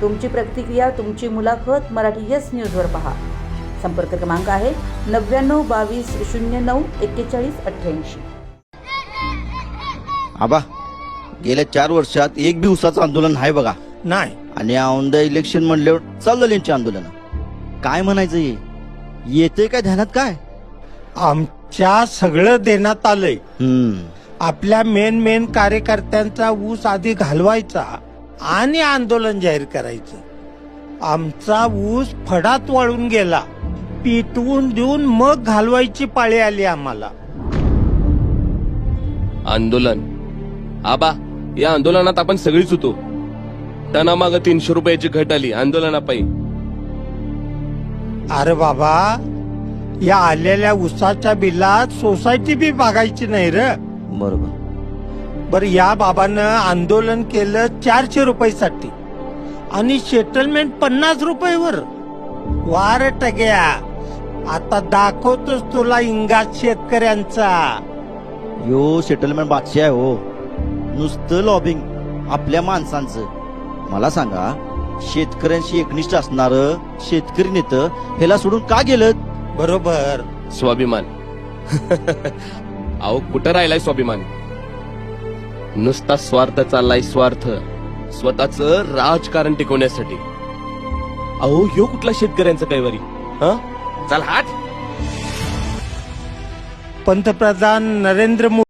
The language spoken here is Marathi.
तुमची प्रतिक्रिया तुमची मुलाखत मराठी येस न्यूजवर पहा. संपर्क क्रमांक आहे नव्याण्णव बावीस शून्य नऊ एक्केचाळीस अठ्ठ्याऐंशी. आबा गेल्या चार वर्षात एक बी उसाचं आंदोलन आहे बघा. नाही. आणि औंदा इलेक्शन म्हणल्यावर चाललं यांची आंदोलन. काय म्हणायचं हे? येते काय ध्यानात काय? आमच्या सगळं देण्यात आलंय. हम्म. आपल्या मेन मेन कार्यकर्त्यांचा ऊस आधी घालवायचा. आणि आंदोलन जाहीर करायचं. आमचा ऊस फडात वाळून गेला. पिटवून देऊन मग घालवायची पाळी आली आम्हाला. आंदोलन. आबा या आंदोलनात आपण सगळीच होतो. टनामाग तीनशे रुपयाची घट आली. आंदोलनापायी. अरे बाबा या आलेल्या ऊसाच्या बिलात सोसायटी बी बघायची नाही र. बरोबर. बर या बाबानं आंदोलन केलं चारशे रुपयासाठी. आणि सेटलमेंट पन्नास रुपयावर. वार टग्या. आता दाखवतोच तुला इंगात शेतकऱ्यांचा. यो सेटलमेंट बादशाह आहे हो. नुसतं लॉबिंग आपल्या माणसांचं. मला सांगा शेतकऱ्यांशी एकनिष्ठ असणार शेतकरी नेतं ह्याला सोडून का गेलं बरोबर. स्वाभिमान. अहो कुठं राहिलाय स्वाभिमान? नुसता स्वार्थ चाललाय स्वार्थ. स्वतःच राजकारण टिकवण्यासाठी. अहो ह्यो कुठला शेतकऱ्यांचा कैवारी? हा? चल हात. पंतप्रधान नरेंद्र मोदी